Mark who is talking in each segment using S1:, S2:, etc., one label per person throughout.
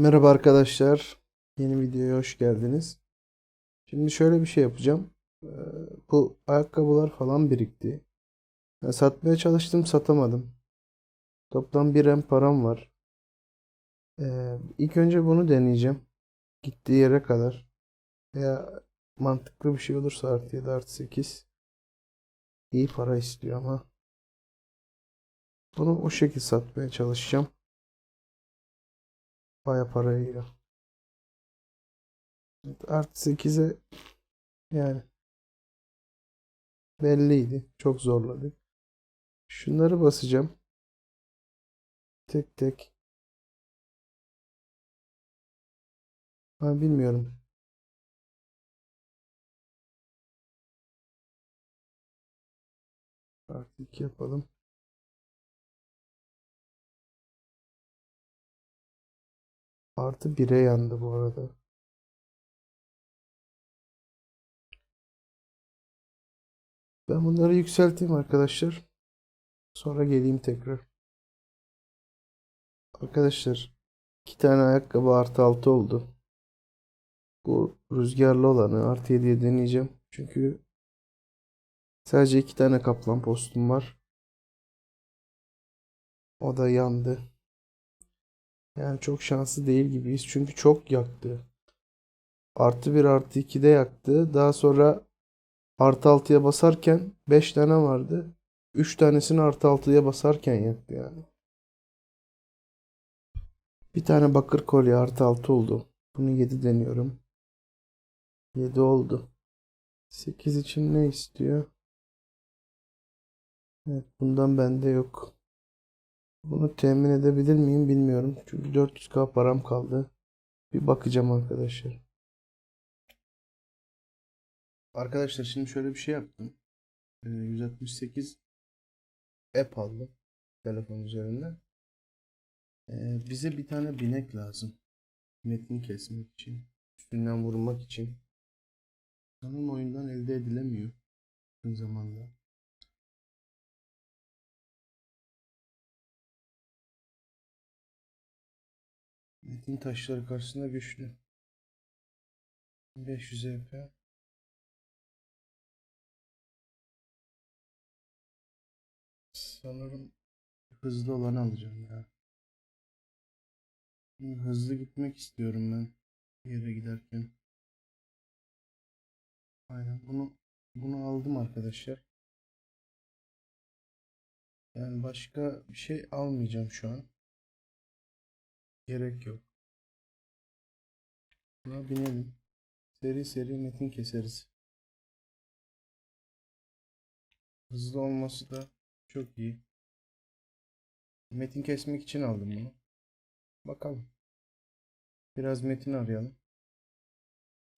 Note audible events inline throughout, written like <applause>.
S1: Merhaba arkadaşlar. Yeni videoya hoş geldiniz. Şimdi şöyle bir şey yapacağım. Ee, Bu ayakkabılar falan birikti. Ya satmaya çalıştım, satamadım. Toplam bir M param var. Ee, ilk önce bunu deneyeceğim. Gittiği yere kadar. Veya mantıklı bir şey olursa artı 7 artı 8. İyi para istiyor ama. Bunu o şekilde satmaya çalışacağım. Baya para yiyor. Artı 8'e yani belliydi. Çok zorladık. Şunları basacağım. Tek tek. Ben bilmiyorum. Artı 2 yapalım. Artı 1'e yandı bu arada. Ben bunları yükselteyim arkadaşlar. Sonra geleyim tekrar. Arkadaşlar iki tane ayakkabı artı 6 oldu. Bu rüzgarlı olanı artı 7'ye deneyeceğim. Çünkü sadece iki tane kaplan postum var. O da yandı. Yani çok şanslı değil gibiyiz. Çünkü çok yaktı. Artı 1 artı 2'de yaktı. Daha sonra artı 6'ya basarken 5 tane vardı. 3 tanesini artı 6'ya basarken yaktı yani. Bir tane bakır kolye artı 6 oldu. Bunu 7 deniyorum. 7 oldu. 8 için ne istiyor? Evet bundan bende yok. Bunu temin edebilir miyim bilmiyorum. Çünkü 400k param kaldı. Bir bakacağım arkadaşlar. Arkadaşlar şimdi şöyle bir şey yaptım. Ee, 168 app aldım telefon üzerinden. Ee, bize bir tane binek lazım. Metin kesmek için. Üstünden vurmak için. Sanırım oyundan elde edilemiyor. Yakın zamanda. Metin taşları karşısında güçlü. 500 EP. Sanırım hızlı olanı alacağım ya. Hızlı gitmek istiyorum ben bir yere giderken. Aynen bunu bunu aldım arkadaşlar. Yani başka bir şey almayacağım şu an. Gerek yok. Buna binelim. Seri seri metin keseriz. Hızlı olması da çok iyi. Metin kesmek için aldım bunu. Bakalım. Biraz metin arayalım.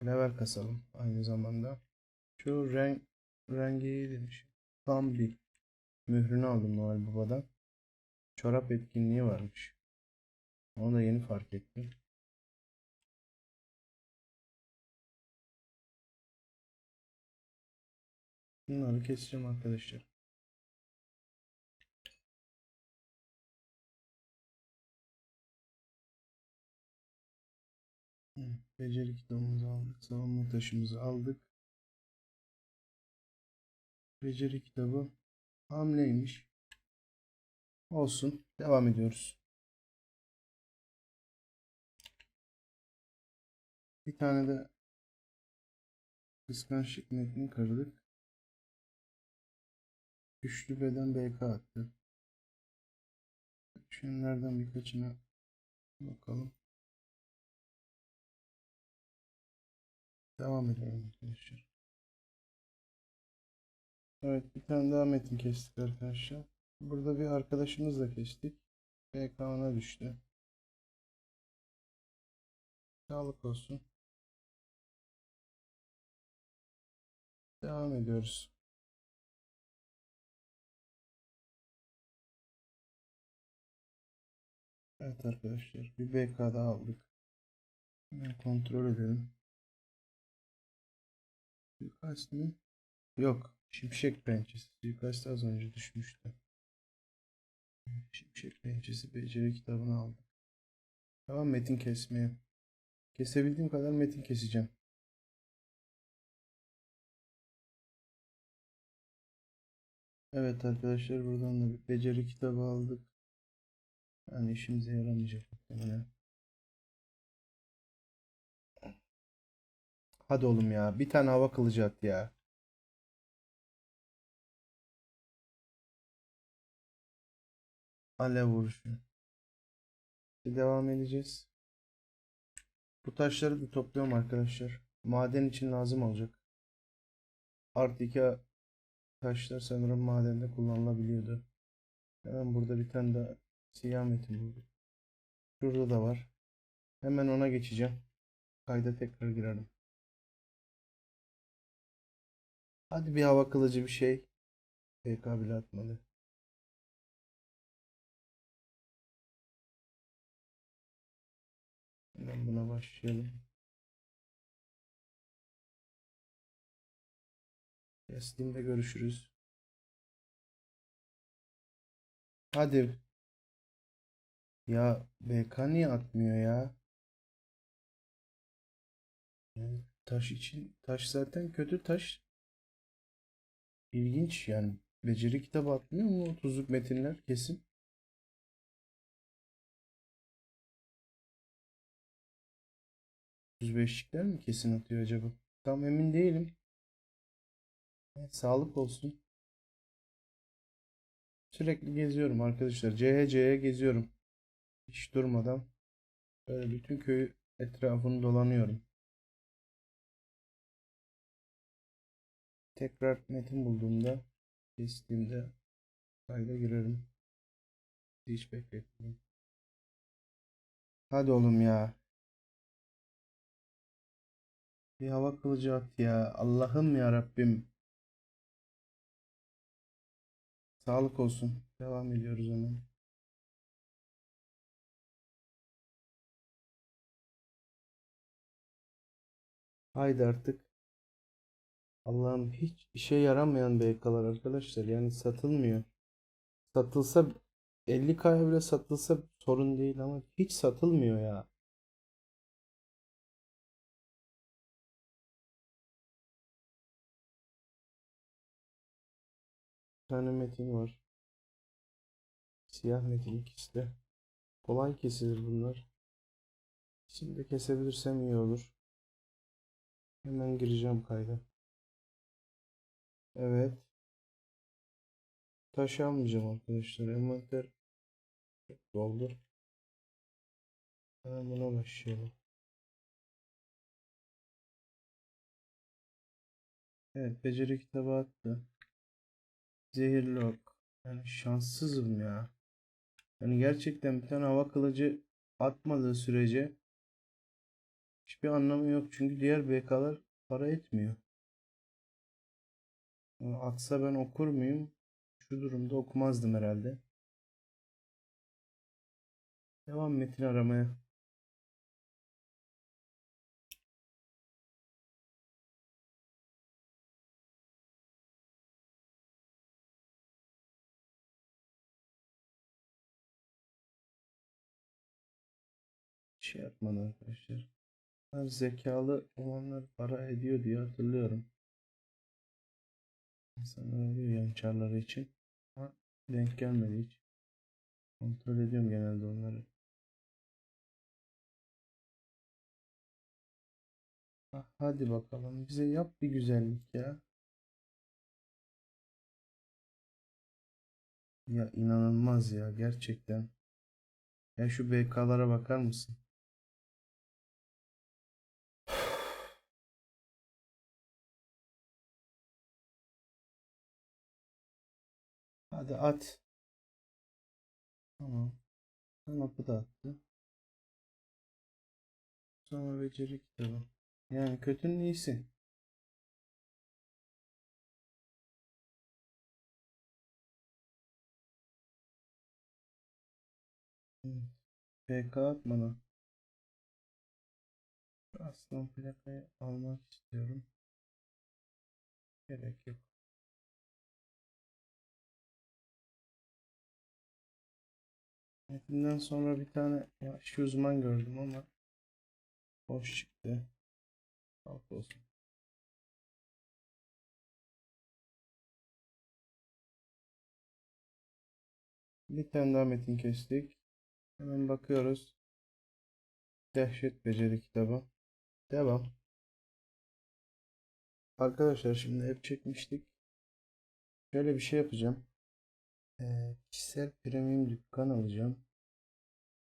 S1: Level kasalım aynı zamanda. Şu renk rengi demiş. Tam bir mührünü aldım Noel Baba'dan. Çorap etkinliği varmış. Onu da yeni fark ettim. Bunları keseceğim arkadaşlar. Beceri kitabımızı aldık. Savunma taşımızı aldık. Beceri kitabı hamleymiş. Olsun. Devam ediyoruz. Bir tane de kıskançlık metnini kırdık. Güçlü beden BK attı. Şunlardan birkaçına bakalım. Devam edelim arkadaşlar. Evet bir tane daha metin kestik arkadaşlar. Burada bir arkadaşımızla kestik. BK ona düştü. Sağlık olsun. Devam ediyoruz. Evet arkadaşlar bir BK daha aldık. Hemen kontrol edelim. Suikast mı? Yok. Şimşek pençesi. Suikast az önce düşmüştü. Şimşek pençesi beceri kitabını aldık. Tamam metin kesmeye. Kesebildiğim kadar metin keseceğim. Evet arkadaşlar buradan da bir beceri kitabı aldık. Yani işimize yaramayacak muhtemelen. Hadi oğlum ya. Bir tane hava kılıcı at ya. Alev vuruşu. Devam edeceğiz. Bu taşları da topluyorum arkadaşlar. Maden için lazım olacak. Artı iki taşlar sanırım madende kullanılabiliyordu. Hemen burada bir tane daha siyah metin buldum. Şurada da var. Hemen ona geçeceğim. Kayda tekrar girelim. Hadi bir hava kılıcı bir şey. PK bile atmadı. Hemen buna başlayalım. Kestiğimde görüşürüz. Hadi. Ya BK niye atmıyor ya? Yani taş için taş zaten kötü taş. İlginç yani. Beceri kitabı atmıyor mu? 30'luk metinler kesin. 35'likler mi kesin atıyor acaba? Tam emin değilim. Sağlık olsun. Sürekli geziyorum arkadaşlar. CHC'ye geziyorum. Hiç durmadan. Böyle bütün köyü etrafını dolanıyorum. Tekrar metin bulduğumda kestiğimde kayda girerim. Hiç bekletmiyorum. Hadi oğlum ya. Bir hava kılıcı at ya. Allah'ım ya Rabbim. Sağlık olsun. Devam ediyoruz hemen. Haydi artık. Allah'ım hiç işe yaramayan BK'lar arkadaşlar. Yani satılmıyor. Satılsa 50K'ya bile satılsa sorun değil ama hiç satılmıyor ya. Tane metin var. Siyah metin ikisi de. Kolay kesilir bunlar. Şimdi kesebilirsem iyi olur. Hemen gireceğim kayda. Evet. Taş almayacağım arkadaşlar. Envanter doldu. Hemen buna başlayalım. Evet, beceri kitabı attı. Zehirli ok. Yani şanssızım ya. Yani gerçekten bir tane hava kılıcı atmadığı sürece hiçbir anlamı yok. Çünkü diğer BK'lar para etmiyor. Atsa ben okur muyum? Şu durumda okumazdım herhalde. Devam metin aramaya. Şey yapmadı arkadaşlar. Ben zekalı olanlar para ediyor diye hatırlıyorum. İnsanlar alıyor yançarları için. Ama denk gelmedi hiç. Kontrol ediyorum genelde onları. Hadi bakalım bize yap bir güzellik ya. Ya inanılmaz ya gerçekten. Ya şu BK'lara bakar mısın? Hadi at. Tamam. Kanapı da attı. Sonra beceri kitabı. Yani kötünün iyisi. PK atmadan. Aslan plakayı almak istiyorum. Gerek yok. Metinden sonra bir tane yaşlı uzman gördüm ama boş çıktı. Sağlık olsun. Bir tane daha metin kestik. Hemen bakıyoruz. Dehşet Beceri kitabı. Devam. Arkadaşlar şimdi hep çekmiştik. Şöyle bir şey yapacağım. Ee, kişisel premium dükkan alacağım.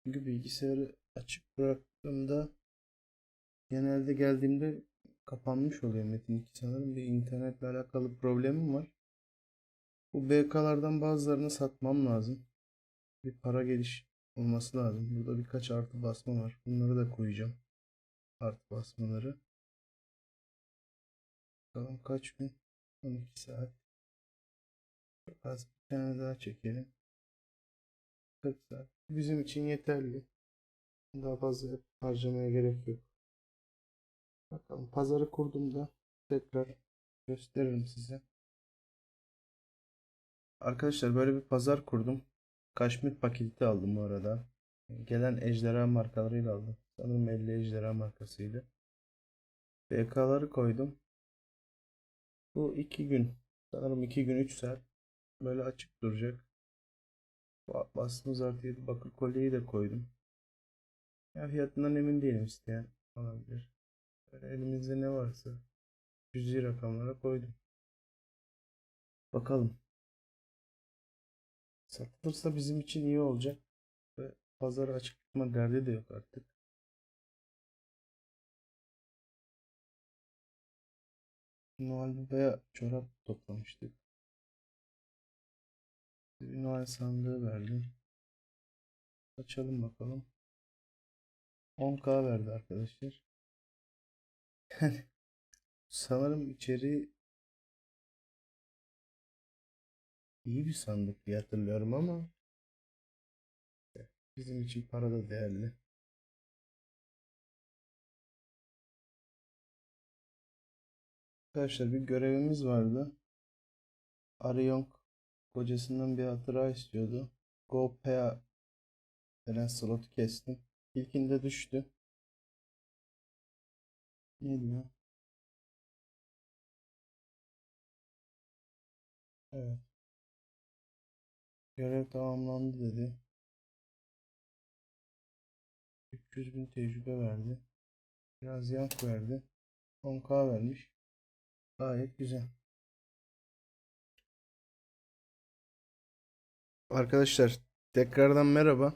S1: Çünkü bilgisayarı açık bıraktığımda genelde geldiğimde kapanmış oluyor Metin 2 sanırım. Bir internetle alakalı problemim var. Bu BK'lardan bazılarını satmam lazım. Bir para geliş olması lazım. Burada birkaç artı basma var. Bunları da koyacağım. Artı basmaları. Bakalım kaç gün? 12 saat. Çok az tane daha çekelim. 40 saat. Bizim için yeterli. Daha fazla harcamaya gerek yok. Bakalım pazarı kurduğumda tekrar gösteririm size. Arkadaşlar böyle bir pazar kurdum. Kaşmir paketi aldım bu arada. Gelen ejderha markalarıyla aldım. Sanırım 50 ejderha markasıydı. BK'ları koydum. Bu 2 gün. Sanırım 2 gün 3 saat. Böyle açık duracak. Ba- Bastığımız artı 7 bakır kolyeyi de koydum. Ya fiyatından emin değilim isteyen alabilir. Böyle elimizde ne varsa cüzi rakamlara koydum. Bakalım. Satılırsa bizim için iyi olacak. Ve pazarı açık tutma derdi de yok artık. Noel Baba'ya çorap toplamıştık. Noel sandığı verdim. Açalım bakalım. 10k verdi arkadaşlar. <laughs> Sanırım içeriği iyi bir sandık diye hatırlıyorum ama bizim için para da değerli. Arkadaşlar bir görevimiz vardı. Arıyong kocasından bir hatıra istiyordu. GoPA denen slotu kestim. İlkinde düştü. Ne diyor? Evet. Görev tamamlandı dedi. 300 bin tecrübe verdi. Biraz yank verdi. 10k vermiş. Gayet güzel. Arkadaşlar tekrardan merhaba.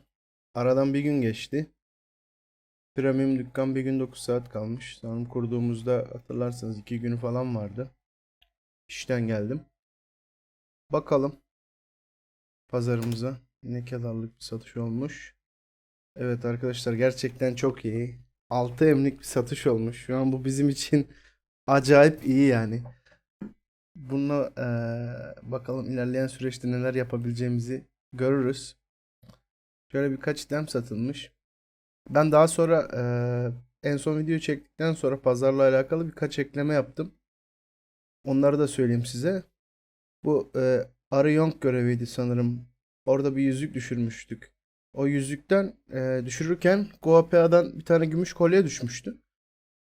S1: Aradan bir gün geçti. Premium dükkan bir gün 9 saat kalmış. Sanırım kurduğumuzda hatırlarsanız 2 günü falan vardı. İşten geldim. Bakalım pazarımıza ne kadarlık bir satış olmuş. Evet arkadaşlar gerçekten çok iyi. 6 emlik bir satış olmuş. Şu an bu bizim için acayip iyi yani. Bununla eee, bakalım ilerleyen süreçte neler yapabileceğimizi görürüz. Şöyle birkaç item satılmış. Ben daha sonra eee, en son video çektikten sonra pazarla alakalı birkaç ekleme yaptım. Onları da söyleyeyim size. Bu eee Arı Yonk göreviydi sanırım. Orada bir yüzük düşürmüştük. O yüzükten eee, düşürürken GoPA'dan bir tane gümüş kolye düşmüştü.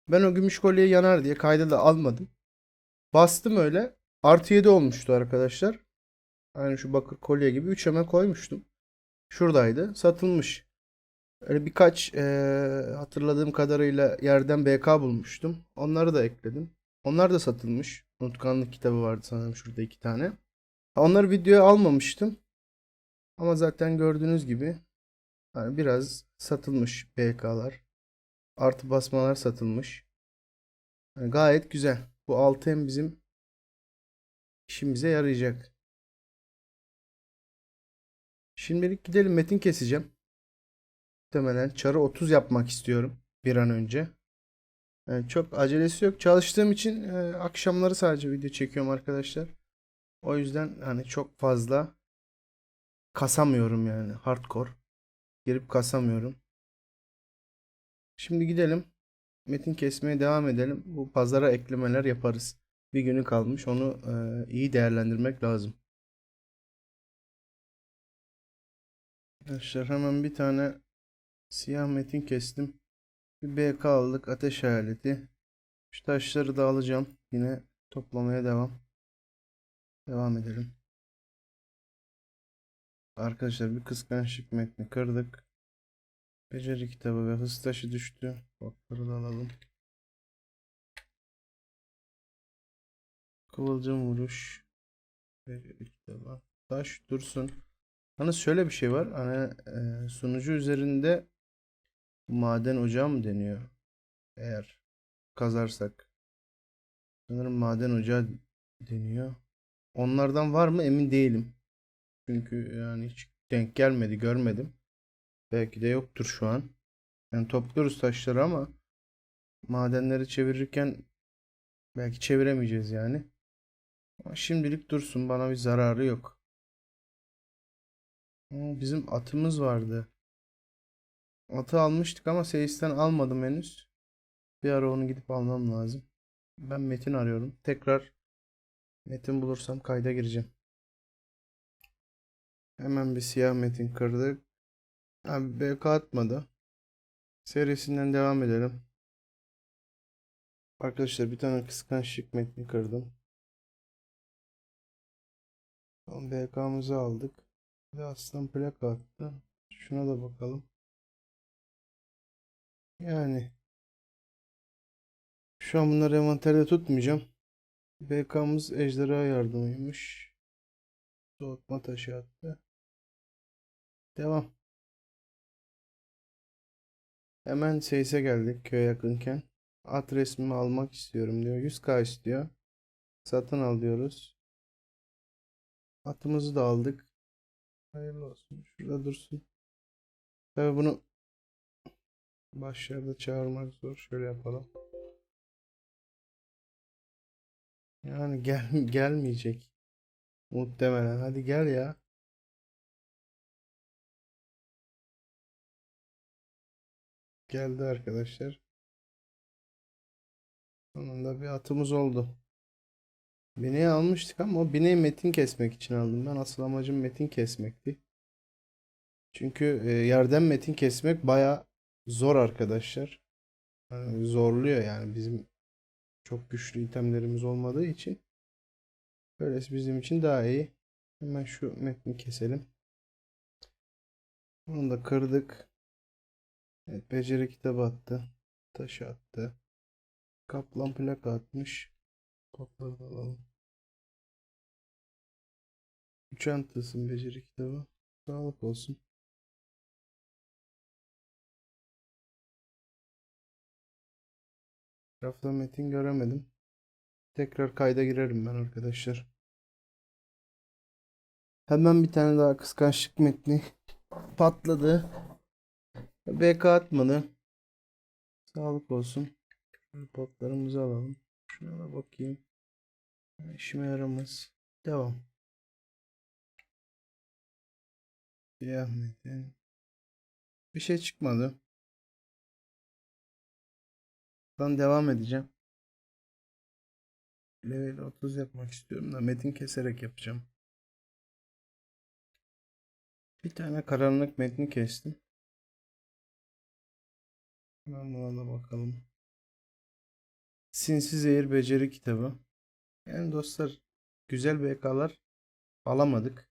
S1: Ben o gümüş kolyeyi yanar diye kayda da almadım. Bastım öyle. Artı 7 olmuştu arkadaşlar. Aynı şu bakır kolye gibi 3 hemen koymuştum. Şuradaydı. Satılmış. Öyle birkaç eee, hatırladığım kadarıyla yerden BK bulmuştum. Onları da ekledim. Onlar da satılmış. Unutkanlık kitabı vardı sanırım şurada iki tane. Onları videoya almamıştım. Ama zaten gördüğünüz gibi hani biraz satılmış BK'lar. Artı basmalar satılmış. Yani gayet güzel. Bu 6M bizim işimize yarayacak. Şimdilik gidelim metin keseceğim. Muhtemelen çarı 30 yapmak istiyorum bir an önce. Yani çok acelesi yok. Çalıştığım için e, akşamları sadece video çekiyorum arkadaşlar. O yüzden hani çok fazla kasamıyorum yani hardcore. Girip kasamıyorum. Şimdi gidelim. Metin kesmeye devam edelim. Bu pazara eklemeler yaparız. Bir günü kalmış. Onu e, iyi değerlendirmek lazım. Arkadaşlar hemen bir tane siyah metin kestim. Bir BK aldık. Ateş hayaleti. Şu taşları da alacağım. Yine toplamaya devam. Devam edelim. Arkadaşlar bir kıskançlık metni kırdık. Beceri kitabı ve hız taşı düştü. Botları da alalım. Kıvılcım vuruş. Beceri kitabı. Taş dursun. Hani şöyle bir şey var. Hani e, sunucu üzerinde maden ocağı mı deniyor? Eğer kazarsak. Sanırım maden ocağı deniyor. Onlardan var mı emin değilim. Çünkü yani hiç denk gelmedi, görmedim. Belki de yoktur şu an. Yani topluyoruz taşları ama madenleri çevirirken belki çeviremeyeceğiz yani. Ama şimdilik dursun bana bir zararı yok. Aa, Bizim atımız vardı. Atı almıştık ama Seyis'ten almadım henüz. Bir ara onu gidip almam lazım. Ben Metin arıyorum. Tekrar Metin bulursam kayda gireceğim. Hemen bir siyah Metin kırdık. Abi BK atmadı. Serisinden devam edelim. Arkadaşlar bir tane kıskançlık metni kırdım. Tamam BK'mızı aldık. De aslan plaka attı. Şuna da bakalım. Yani şu an bunları envanterde tutmayacağım. BK'mız ejderha yardımıymış. Soğutma taşı attı. Devam. Hemen Seyis'e geldik köye yakınken. At resmimi almak istiyorum diyor. 100k istiyor. Satın al diyoruz. Atımızı da aldık. Hayırlı olsun. Şurada dursun. Tabii bunu başlarda çağırmak zor. Şöyle yapalım. Yani gel <laughs> gelmeyecek. Muhtemelen. Hadi gel ya. Geldi arkadaşlar. Sonunda bir atımız oldu. Bineği almıştık ama o bineği metin kesmek için aldım. Ben asıl amacım metin kesmekti. Çünkü e, yerden metin kesmek baya zor arkadaşlar. Yani zorluyor yani bizim çok güçlü itemlerimiz olmadığı için. Böylesi bizim için daha iyi. Hemen şu metni keselim. Onu da kırdık. Evet, beceri kitabı attı. Taşı attı. Kaplan plaka atmış. Topları alalım. Üç antasın beceri kitabı. Sağlık olsun. Rafta metin göremedim. Tekrar kayda girerim ben arkadaşlar. Hemen bir tane daha kıskançlık metni patladı. BK atmadı. Sağlık olsun. Potlarımızı alalım. Şuna da bakayım. İşime yaramaz. Devam. Siyah metin. Bir şey çıkmadı. Ben devam edeceğim. Level 30 yapmak istiyorum da metin keserek yapacağım. Bir tane karanlık metni kestim. Hemen buna da bakalım. Sinsi Zehir Beceri kitabı. Yani dostlar güzel BK'lar alamadık.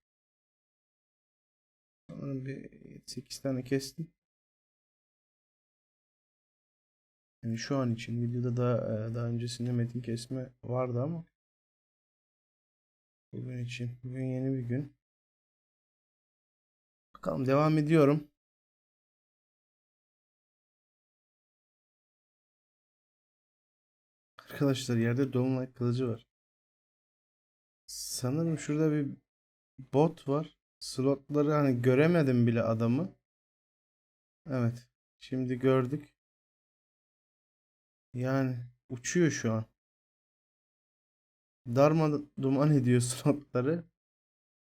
S1: Sanırım bir 8 tane kestim. Yani şu an için videoda da e, daha öncesinde metin kesme vardı ama bugün için bugün yeni bir gün. Bakalım devam ediyorum. Arkadaşlar yerde Dolunay kılıcı var. Sanırım şurada bir bot var. Slotları hani göremedim bile adamı. Evet. Şimdi gördük. Yani uçuyor şu an. Darma duman ediyor <laughs> slotları.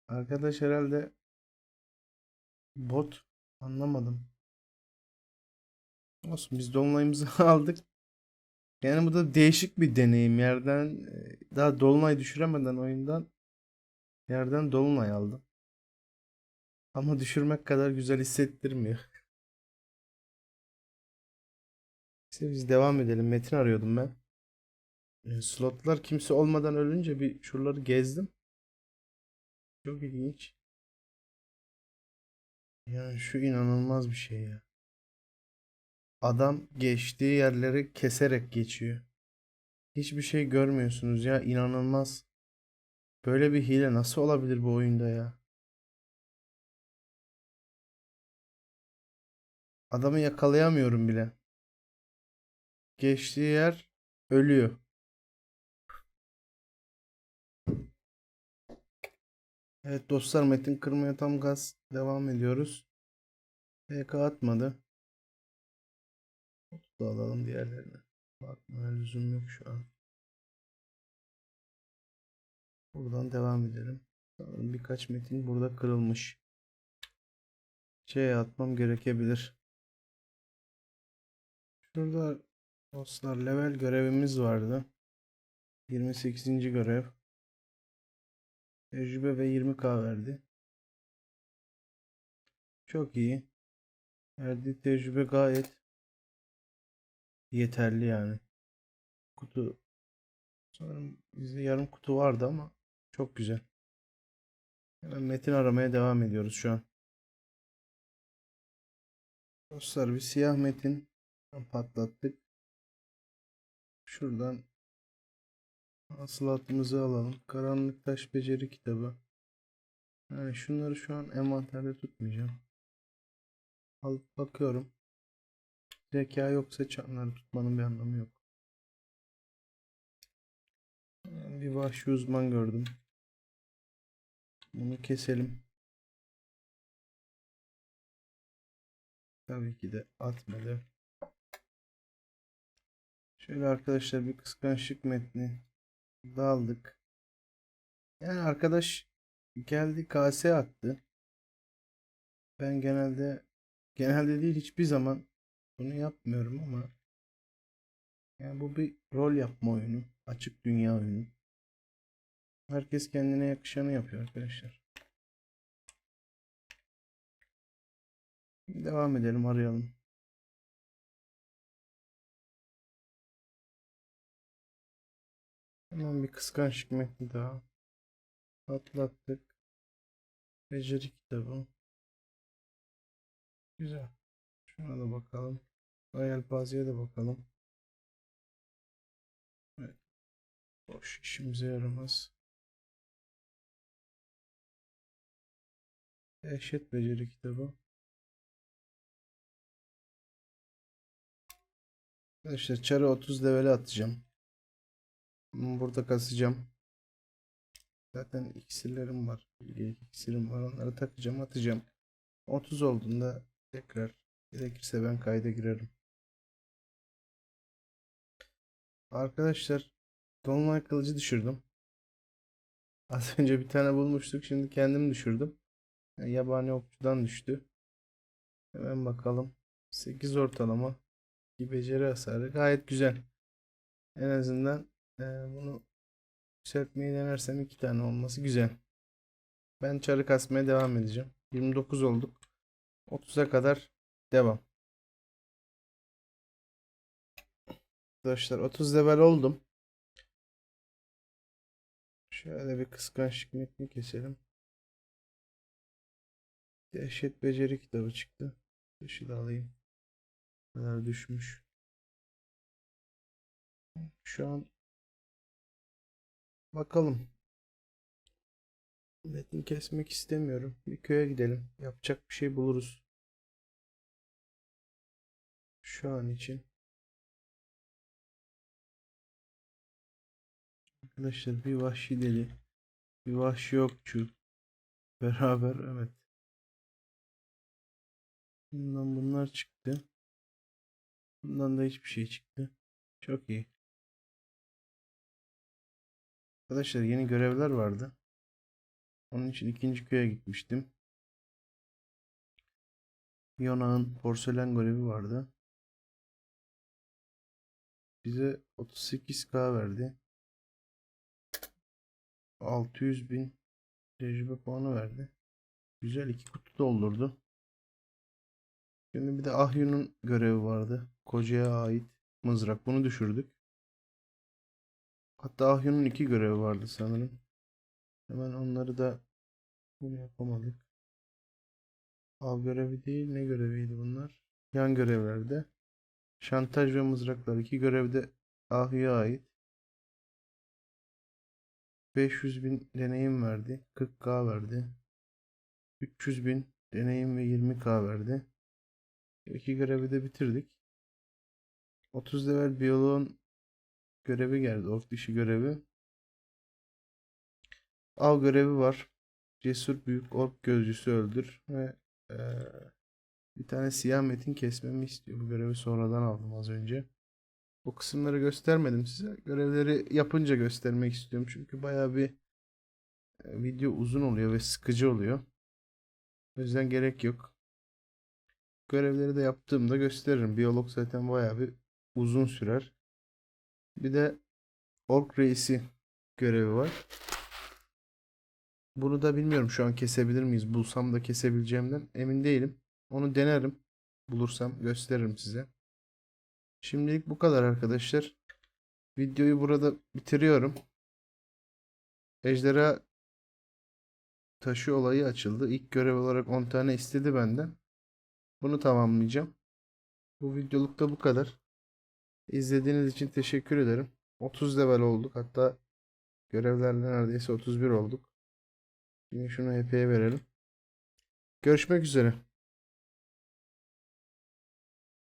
S1: Arkadaş herhalde bot. Anlamadım. Olsun biz dolunayımızı <laughs> aldık. Yani bu da değişik bir deneyim. Yerden e, daha dolunay düşüremeden oyundan yerden dolunay aldım. Ama düşürmek kadar güzel hissettirmiyor. <laughs> İşte biz devam edelim. Metin arıyordum ben. E, slotlar kimse olmadan ölünce bir şuraları gezdim. Çok ilginç. Yani şu inanılmaz bir şey ya. Adam geçtiği yerleri keserek geçiyor. Hiçbir şey görmüyorsunuz ya inanılmaz. Böyle bir hile nasıl olabilir bu oyunda ya? Adamı yakalayamıyorum bile. Geçtiği yer ölüyor. Evet dostlar Metin kırmaya tam gaz devam ediyoruz. PK atmadı. Alalım diğerlerini. Bakmaya lüzum yok şu an. Buradan devam edelim. Birkaç metin burada kırılmış. Şey atmam gerekebilir. Şurada dostlar level görevimiz vardı. 28. görev. Tecrübe ve 20k verdi. Çok iyi. Verdiği tecrübe gayet yeterli yani. Kutu sanırım bizde yarım kutu vardı ama çok güzel. Hemen metin aramaya devam ediyoruz şu an. Dostlar bir siyah metin patlattık. Şuradan hasılatımızı alalım. Karanlık Taş Beceri kitabı. Yani şunları şu an envanterde tutmayacağım. Alıp bakıyorum. Zeka yoksa çanları tutmanın bir anlamı yok. Bir vahşi uzman gördüm. Bunu keselim. Tabii ki de atmadı. Şöyle arkadaşlar bir kıskançlık metni daldık. Yani arkadaş geldi kase attı. Ben genelde genelde değil hiçbir zaman bunu yapmıyorum ama yani bu bir rol yapma oyunu. Açık dünya oyunu. Herkes kendine yakışanı yapıyor arkadaşlar. Devam edelim arayalım. Hemen bir kıskançlık metni daha. Atlattık. Beceri kitabı. Güzel. Şuna da bakalım. Yelpaze'ye de bakalım. Evet. Boş işimize yaramaz. Dehşet beceri kitabı. Arkadaşlar çarı 30 levele atacağım. Burada kasacağım. Zaten iksirlerim var. İksirim var. Onları takacağım atacağım. 30 olduğunda tekrar gerekirse ben kayda girerim. Arkadaşlar Dolunay kılıcı düşürdüm. Az <laughs> önce bir tane bulmuştuk. Şimdi kendim düşürdüm. Yani yabani okçudan düştü. Hemen bakalım. 8 ortalama. Bir beceri hasarı. Gayet güzel. En azından e, bunu yükseltmeyi denersem iki tane olması güzel. Ben çarı kasmaya devam edeceğim. 29 olduk. 30'a kadar devam. Arkadaşlar 30 level oldum. Şöyle bir kıskançlık metni keselim. Dehşet beceri kitabı çıktı. Dışı da alayım. Ne kadar düşmüş. Şu an bakalım. Metin kesmek istemiyorum. Bir köye gidelim. Yapacak bir şey buluruz. Şu an için. Arkadaşlar bir vahşi deli. Bir vahşi okçu. Beraber evet. Bundan bunlar çıktı. Bundan da hiçbir şey çıktı. Çok iyi. Arkadaşlar yeni görevler vardı. Onun için ikinci köye gitmiştim. Yonağın porselen görevi vardı. Bize 38k verdi. 600 bin tecrübe puanı verdi. Güzel iki kutu doldurdu. Şimdi bir de Ahyun'un görevi vardı. Kocaya ait mızrak. Bunu düşürdük. Hatta Ahyun'un iki görevi vardı sanırım. Hemen onları da bunu yapamadık. Av görevi değil. Ne göreviydi bunlar? Yan görevlerde. Şantaj ve mızraklar. iki görevde Ahyu'ya ait. 500 bin deneyim verdi. 40k verdi. 300 bin deneyim ve 20k verdi. İki görevi de bitirdik. 30 level biyoloğun görevi geldi. Ork dişi görevi. Av görevi var. Cesur büyük ork gözcüsü öldür ve eee, bir tane siyah metin kesmemi istiyor. Bu görevi sonradan aldım az önce. Bu kısımları göstermedim size. Görevleri yapınca göstermek istiyorum. Çünkü bayağı bir e, video uzun oluyor ve sıkıcı oluyor. O yüzden gerek yok. Görevleri de yaptığımda gösteririm. Biyolog zaten bayağı bir uzun sürer. Bir de Ork Reisi görevi var. Bunu da bilmiyorum şu an kesebilir miyiz? Bulsam da kesebileceğimden emin değilim. Onu denerim. Bulursam gösteririm size. Şimdilik bu kadar arkadaşlar. Videoyu burada bitiriyorum. Ejderha taşı olayı açıldı. İlk görev olarak 10 tane istedi benden. Bunu tamamlayacağım. Bu videoluk da bu kadar. İzlediğiniz için teşekkür ederim. 30 level olduk. Hatta görevlerle neredeyse 31 olduk. Şimdi şunu HP'ye verelim. Görüşmek üzere.